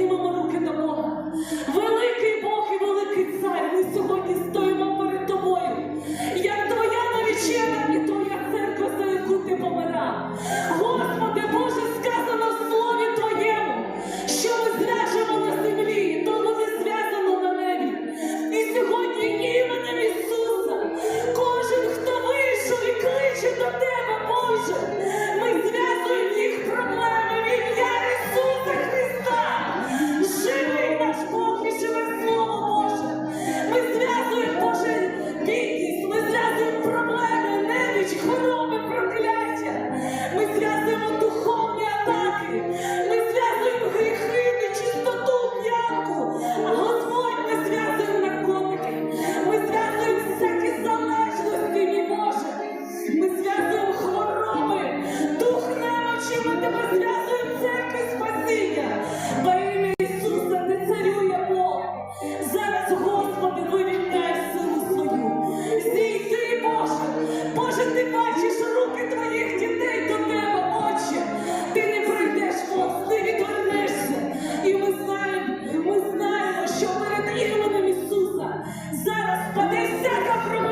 tem uma Господи, всяка промова.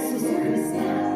Ісуса Христа.